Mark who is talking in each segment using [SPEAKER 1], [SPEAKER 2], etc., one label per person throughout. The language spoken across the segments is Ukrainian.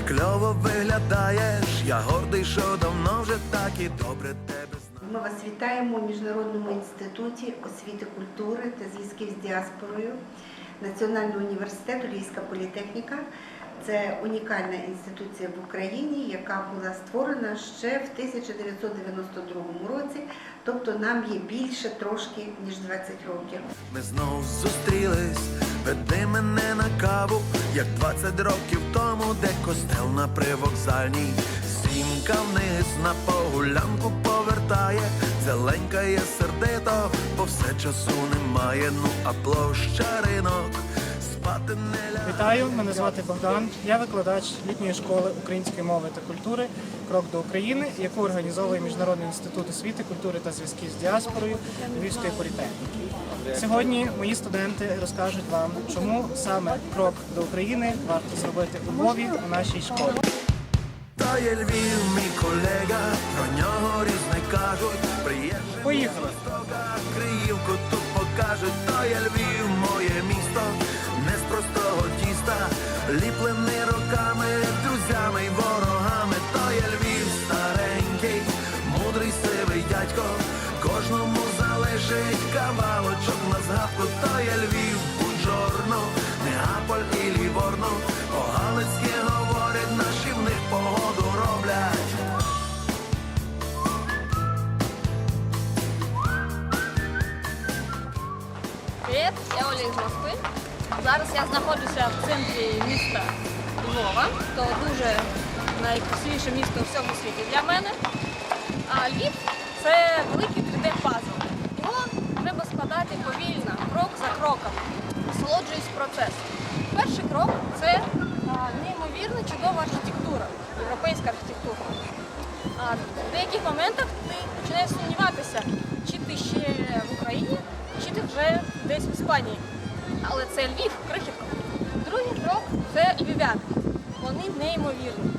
[SPEAKER 1] ти кльово виглядаєш, я гордий, що давно вже так і добре тебе знаю.
[SPEAKER 2] Ми вас вітаємо у Міжнародному інституті освіти культури та зв'язків з діаспорою Національного університету Львівська політехніка. Це унікальна інституція в Україні, яка була створена ще в 1992 році, тобто нам є більше трошки ніж 20 років.
[SPEAKER 1] Ми знов зустрілись, веди мене на каву, як 20 років тому, де костел на привокзальній. Сімка вниз на погулянку повертає, зеленькає сердито, бо все часу немає, ну а площа ринок.
[SPEAKER 3] Вітаю, мене звати Богдан. Я викладач літньої школи української мови та культури Крок до України, яку організовує Міжнародний інститут освіти, культури та зв'язків з діаспорою Львівської політехніки. Сьогодні мої студенти розкажуть вам, чому саме крок до України варто зробити у Львові у нашій школі.
[SPEAKER 1] Та є Львів, мій колега, про нього різне кажуть, приїжджай.
[SPEAKER 3] Поїхали!
[SPEAKER 1] Криївку тут покажуть, то є Львів, моє місто, ліплений
[SPEAKER 4] я знаходжуся в центрі міста Львова. То дуже найкрасивіше місто у всьому світі для мене. А Львів це великий 3D-пазл. Його треба складати повільно, крок за кроком, насолоджуючись процесом. Перший крок це а, неймовірно чудова архітектура, європейська архітектура. А в деяких моментах ти починаєш сумніватися, чи ти ще в Україні, чи ти вже десь в Іспанії. Але це Львів, крихітка. Другий крок це львів'яни. Вони неймовірні.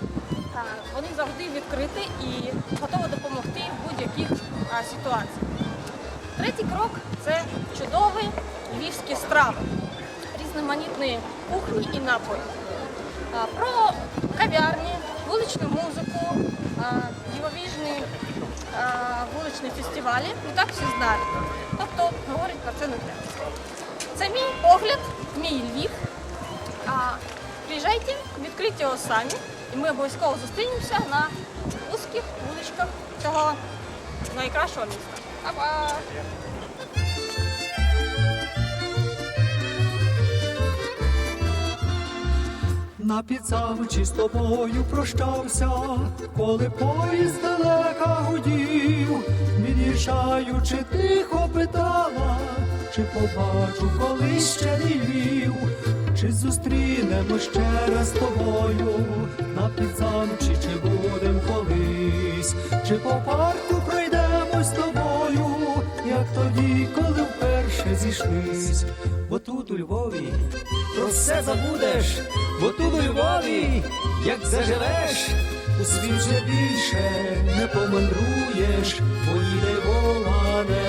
[SPEAKER 4] Вони завжди відкриті і готові допомогти в будь-яких ситуаціях. Третій крок це чудові львівські страви, різноманітні кухні і напої. Про кав'ярні, вуличну музику, а, дивовижні вуличні фестивалі. Не так всі знають. Тобто говорить про це не треба. Це мій погляд, мій Львів. А, приїжджайте, відкрийте його самі, і ми обов'язково зустрінемося на вузьких вуличках цього найкращого міста. Па-па!
[SPEAKER 5] На підсамчі з тобою прощався, коли поїзд далека гудів, від'їжджаючи тихо питала, чи побачу колись ще Львів, чи зустрінемо ще раз тобою, на підсамчі, чи будем колись, чи по парку пройдемо з тобою, як тоді, коли вперше зійшлись, бо тут у Львові про все забудеш, бо тут у Львові, як заживеш, у світ вже більше не помандруєш, бо ніде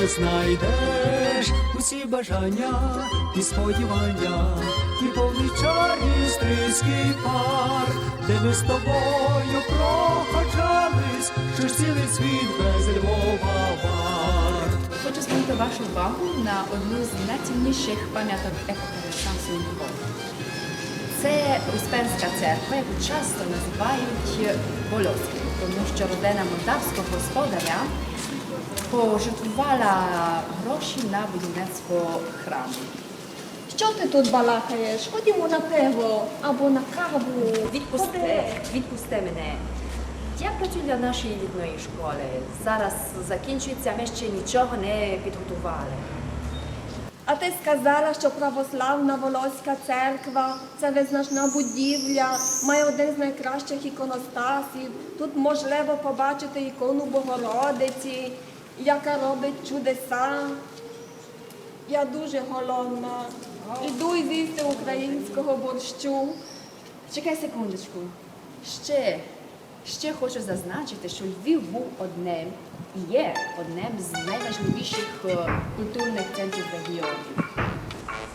[SPEAKER 5] не знайдеш усі бажання і сподівання, і повний чарний стрийський парк, де ми з тобою проходжались, що ж цілий світ без Львова варт.
[SPEAKER 6] Хочу звернути вашу увагу на одну з найцінніших пам'яток епохи Ренесансу у Львові. Це Успенська церква, яку часто називають Волоською, тому що родина молдавського господаря пожертвувала гроші на будівництво храму.
[SPEAKER 4] Що ти тут балакаєш? Ходімо на пиво або на каву.
[SPEAKER 7] Відпусти, відпусти мене. Я працюю для нашої літньої школи. Зараз закінчується, ми ще нічого не підготували.
[SPEAKER 8] А ти сказала, що православна Волоська церква це визначна будівля, має один з найкращих іконостасів. Тут можливо побачити ікону Богородиці, яка робить чудеса. Я дуже голодна. Іду і з'їсти українського борщу.
[SPEAKER 6] Чекай секундочку. Ще, ще хочу зазначити, що Львів був одним і є одним з найважливіших е, культурних центрів регіонів.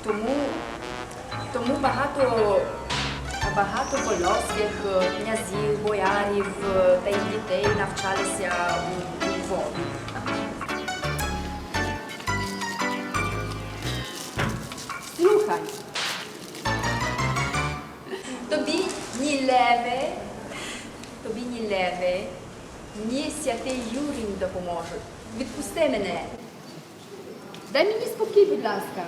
[SPEAKER 6] Тому, тому багато багато польоцьких е, князів, боярів е, та їх дітей навчалися у Львові. Слухай. Тобі ні леве, тобі ні леви, ні святий Юрій не допоможуть. Відпусти мене. Дай мені спокій, будь ласка.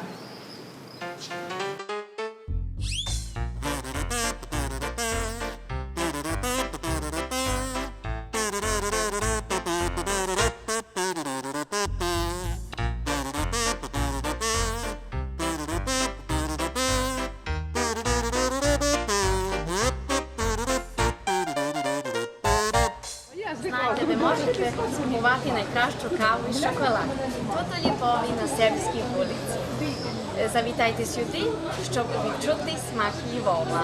[SPEAKER 9] Знаєте, ви можете скуповати найкращу каву і шоколад. Тут у Львові на Сербській вулиці. Е, Завітайте сюди, щоб відчути смак Львова.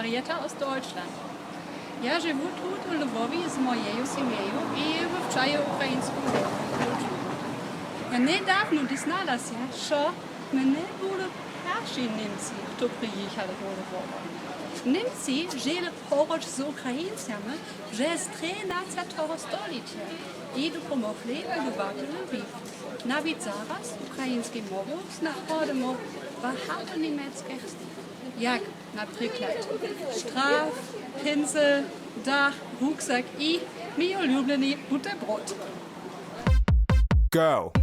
[SPEAKER 10] Marietta aus Deutschland. Я живу тут, у Львові, з моєю сім'єю і вивчаю українську культуру. Я недавно дізналася, що ми не були перші німці, хто приїхали до Львова. Німці жили поруч з українцями вже з 13 століття і допомогли будувати Львів. Навіть зараз українською мовою знаходимо Behaarte nehmen wir jetzt echt. naar Naprilkleid, Straf, Pinsel, Dach, rugzak, I,
[SPEAKER 11] Mio
[SPEAKER 12] Lübleni, Butterbrot. Go!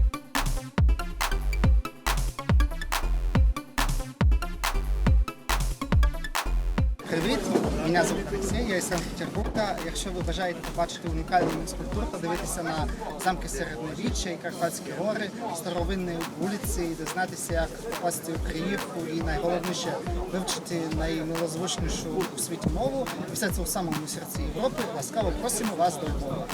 [SPEAKER 12] Мене звуть Олексій, я із Санкт-Петербурга. Якщо ви бажаєте побачити унікальну скульптуру, подивитися на замки середньовіччя і Карпатські гори, старовинні вулиці, і дізнатися, попасти у Київку і найголовніше вивчити наймилозвучнішу у світі мову. І все це у самому серці Європи. Ласкаво просимо вас до Львова.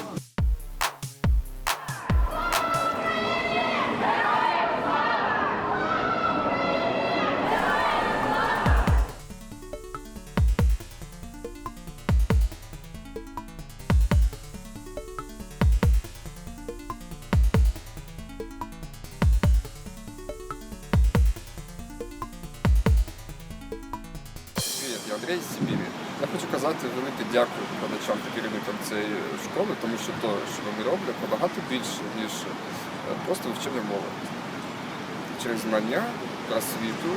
[SPEAKER 13] Викладачам та керівникам цієї школи, тому що те, що вони роблять, набагато більше, ніж е, просто вивчення мови. Через знання про світу,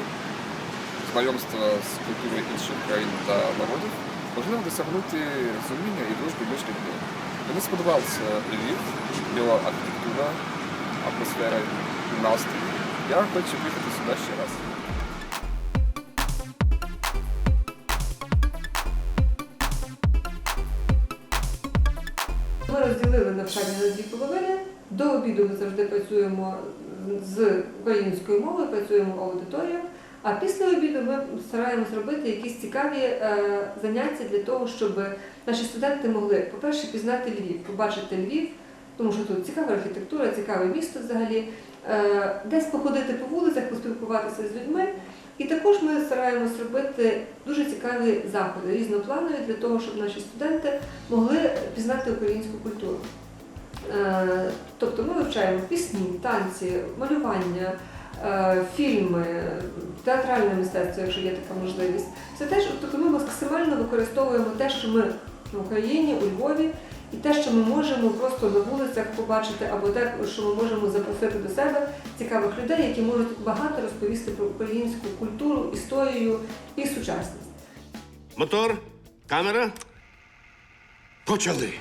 [SPEAKER 13] знайомство з культурою інших країн та народів можливо досягнути розуміння і дружби між людьми. Мені сподобався Львів, його архітектура, атмосфера, настрій. Я хочу приїхати сюди ще раз.
[SPEAKER 14] Розділили навчання на дві половини. До обіду ми завжди працюємо з українською мовою, працюємо аудиторією. А після обіду ми стараємось робити якісь цікаві е, заняття для того, щоб наші студенти могли, по-перше, пізнати Львів, побачити Львів, тому що тут цікава архітектура, цікаве місто взагалі, е, десь походити по вулицях, поспілкуватися з людьми. І також ми стараємось робити дуже цікаві заходи різнопланові для того, щоб наші студенти могли пізнати українську культуру. Е, Тобто ми вивчаємо пісні, танці, малювання, е, фільми, театральне мистецтво, якщо є така можливість. Це теж, тобто ми максимально використовуємо те, що ми в Україні, у Львові, і те, що ми можемо просто на вулицях побачити, або те, що ми можемо запросити до себе цікавих людей, які можуть багато розповісти про українську культуру, історію і сучасність.
[SPEAKER 15] Мотор, камера. Почали.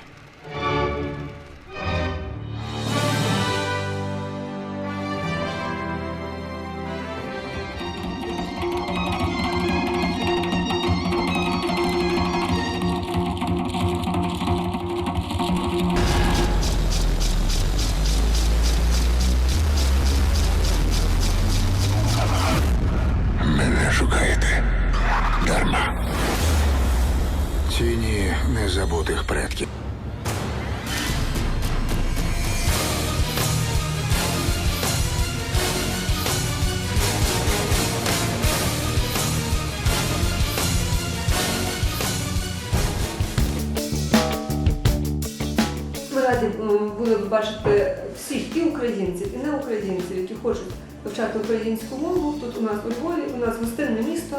[SPEAKER 14] Тут бачите всіх і українців, і неукраїнців, які хочуть вивчати українську мову. Тут у нас у Львові, у нас гостинне місто,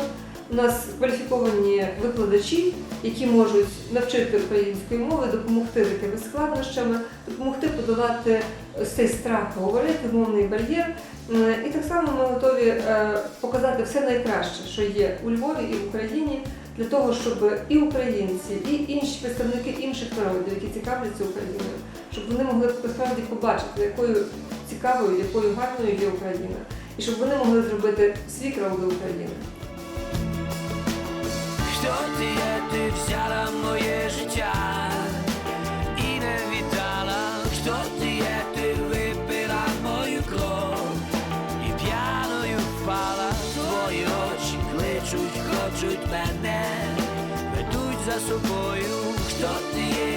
[SPEAKER 14] у нас кваліфіковані викладачі, які можуть навчити української мови, допомогти з якимись складнощами, допомогти подолати цей страх говорити, мовний бар'єр. І так само ми готові е, показати все найкраще, що є у Львові і в Україні, для того, щоб і українці, і інші представники інших народів, які цікавляться Україною, щоб вони могли насправді побачити, якою цікавою, якою гарною є Україна, і щоб вони могли зробити свій крок до України.
[SPEAKER 15] Хто ти є, ти взяла моє життя і не віддала. Хто ти випила мою кров і п'яною впала. Твої очі кличуть, хочуть мене, собою. Хто ти є,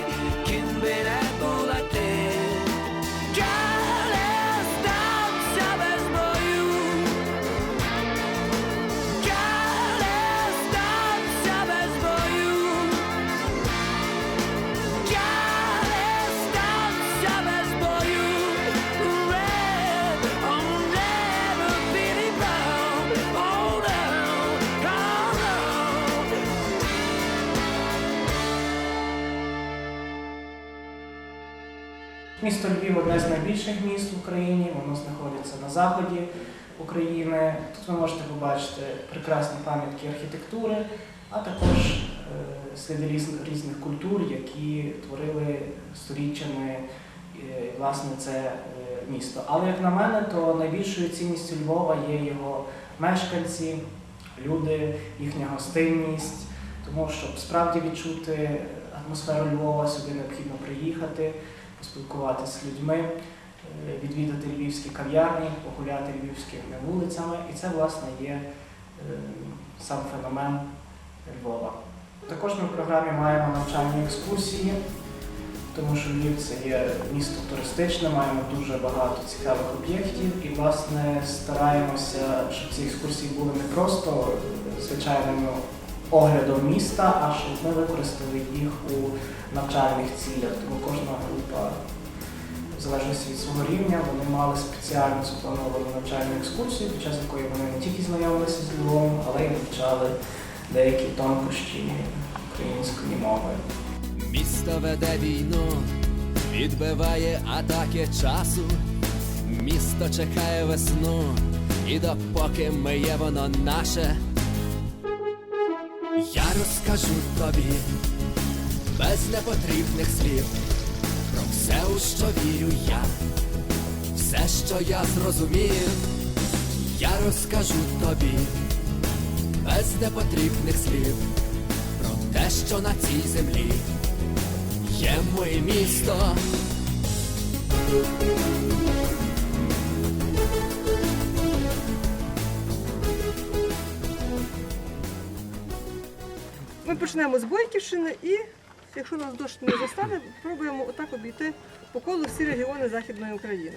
[SPEAKER 3] Місто Львів одне з найбільших міст в Україні, воно знаходиться на заході України. Тут ви можете побачити прекрасні пам'ятки архітектури, а також е, сліди різних, культур, які творили сторіччями е, власне це е, місто. Але як на мене, то найбільшою цінністю Львова є його мешканці, люди, їхня гостинність. Тому щоб справді відчути атмосферу Львова, сюди необхідно приїхати поспілкуватися з людьми, е, відвідати львівські кав'ярні, погуляти львівськими вулицями. І це, власне, є е, сам феномен Львова. Також ми в програмі маємо навчальні екскурсії, тому що Львів це є місто туристичне, маємо дуже багато цікавих об'єктів і, власне, стараємося, щоб ці екскурсії були не просто звичайним оглядом міста, а щоб ми використали їх у навчальних цілях. Тому кожна група, в залежності від свого рівня, вони мали спеціально сплановану навчальну екскурсію, під час якої вони не тільки знайомилися з Львовом, але й вивчали деякі тонкощі української мови.
[SPEAKER 16] Місто веде війну, відбиває атаки часу. Місто чекає весну, і допоки миє воно наше. Я розкажу тобі без непотрібних слів про все, у що вірю я, все, що я зрозумів, я розкажу тобі без непотрібних слів про те, що на цій землі є моє місто.
[SPEAKER 14] Ми почнемо з Бойківщини і, якщо нас дощ не застане, пробуємо отак обійти по колу всі регіони Західної України.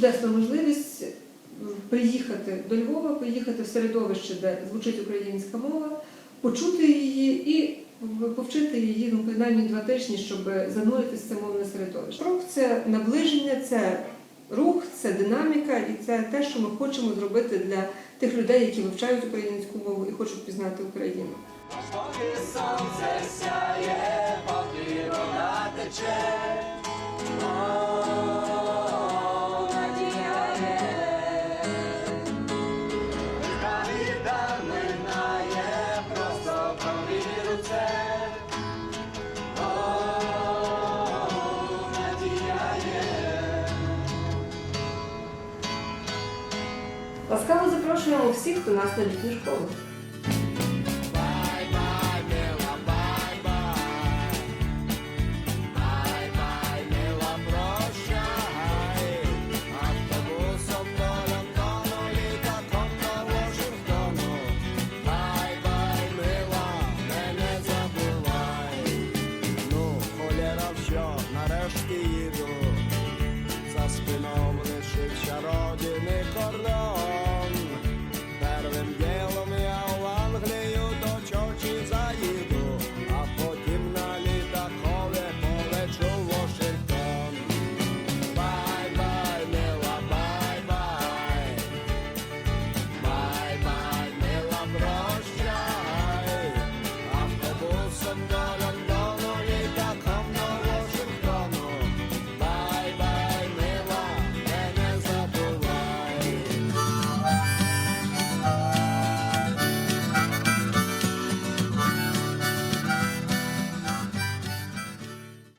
[SPEAKER 17] Чудесна можливість приїхати
[SPEAKER 14] до Львова, поїхати в середовище, де звучить українська мова, почути її і повчити її ну, принаймні два тижні, щоб зануритися це мовне середовище. Крок це наближення, це рух, це динаміка, і це те, що ми хочемо зробити для тих людей, які вивчають українську мову і хочуть пізнати Україну.
[SPEAKER 15] Поки сонце сяє, поки вода тече,
[SPEAKER 14] Запрошуємо всіх хто нас на літню школу.